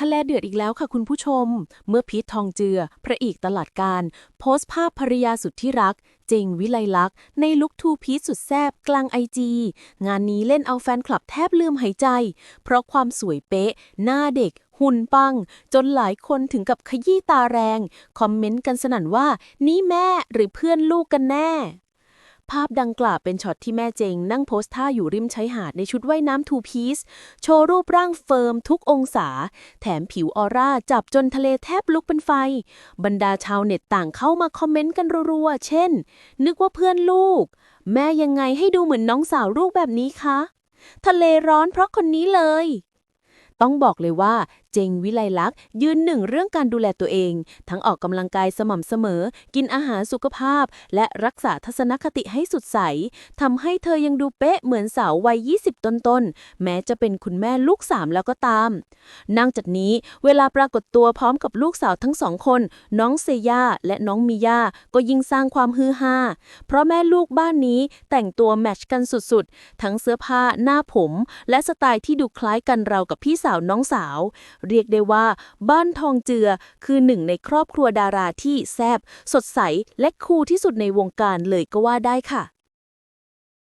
ทะเลเดือดอีกแล้วค่ะคุณผู้ชม เมื่อพีททองเจือ พระเอกตลาดการ โพสต์ภาพภรรยาสุดที่รัก เจงวิไลลักษณ์ในลุคทูพีซสุดแซบกลางไอจีงานนี้เล่นเอาแฟนคลับแทบลืมหายใจ เพราะความสวยเป๊ะ หน้าเด็ก หุ่นปัง จนหลายคนถึงกับขยี้ตาแรง คอมเมนต์กันสนั่นว่า นี่แม่หรือเพื่อนลูกกันแน่ ภาพดังกล่าวเป็นช็อตที่แม่เจง นั่งโพสท่าอยู่ริมชายหาดในชุดว่ายน้ำทูพีซโชว์รูปร่างเฟิร์มทุกองศา แถมผิวออร่าจับจนทะเลแทบลุกเป็นไฟ บรรดาชาวเน็ตต่างเข้ามาคอมเมนต์กันรัวๆ เช่น นึกว่าเพื่อนลูก แม่ยังไงให้ดูเหมือนน้องสาวลูกแบบนี้คะ ทะเลร้อนเพราะคนนี้เลยต้องบอกเลยว่าเจงวิไลลักษณ์ยืนหนึ่งเรื่องการดูแลตัวเอง ทั้งออกกำลังกายสม่ำเสมอ กินอาหารสุขภาพ และรักษาทัศนคติให้สุดใสทำให้เธอยังดูเป๊ะเหมือนสาววัย 20 ต้นๆ แม้จะเป็นคุณแม่ลูกสามแล้วก็ตามนอกจากนี้เวลาปรากฏตัวพร้อมกับลูกสาวทั้งสองคน น้องเซย่าและน้องมิย่าก็ยิ่งสร้างความฮือฮาเพราะแม่ลูกบ้านนี้แต่งตัวแมทชกันสุดๆ ทั้งเสื้อผ้าหน้าผม และสไตล์ที่ดูคล้ายกันราวกับพี่สาวน้องสาวเรียกได้ว่า บ้านทองเจือคือหนึ่งในครอบครัวดาราที่แซบสดใสและคูลที่สุดในวงการเลยก็ว่าได้ค่ะ